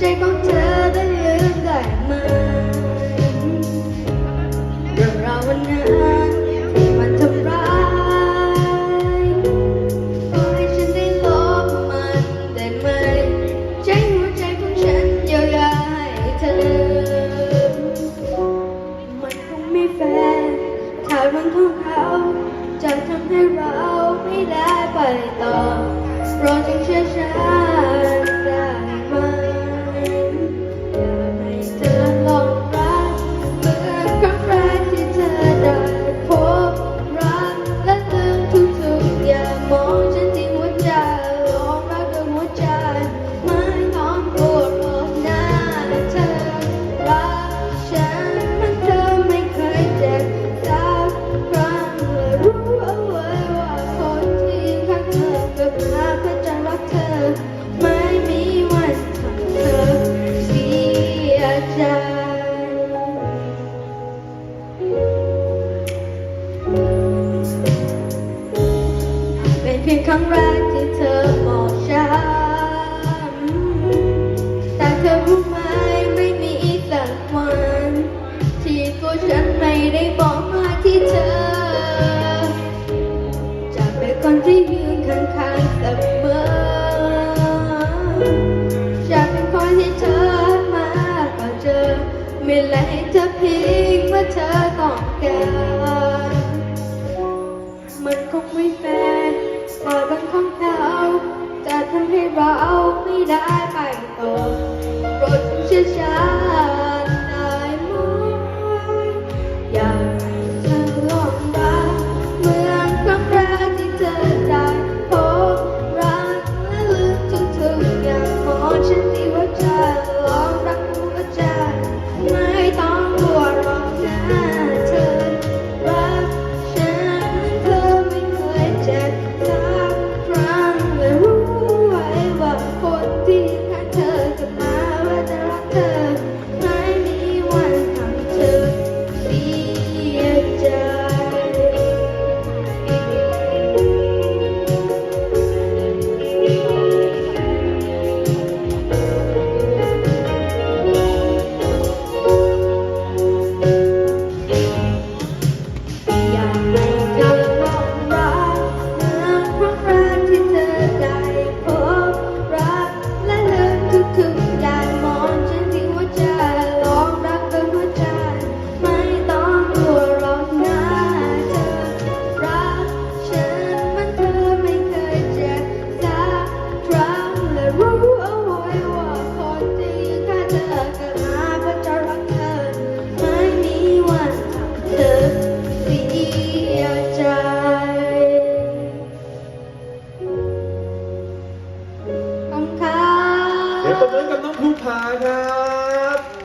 ใจของเธอได้ลืมได้ไหมเรื่องราววันนั้นมันทำร้ายขอให้ฉันได้ลบมันได้ไหมใจหัวใจของฉันอยียาให้เธอ มันคงไม่แฟร์ถ้าวันของเขาจะทำให้เราไม่ได้ไปต่อเรอจึงเชื่อฉัน รั้งแรกที่เธอบอกฉัน แต่เธอรู้ไหมไม่มีสักวัน ที่ตัวฉันไม่ได้บอกมาที่เธอ จะเป็นคนที่ยืนข้างๆเสมอจะเป็นคนที่เธอมาก็เจอไม่และให้เธอพิงเมื่อเธอ ที่เราาไม่ได้ไปต่อ ตบมือกับน้องภูผาครับ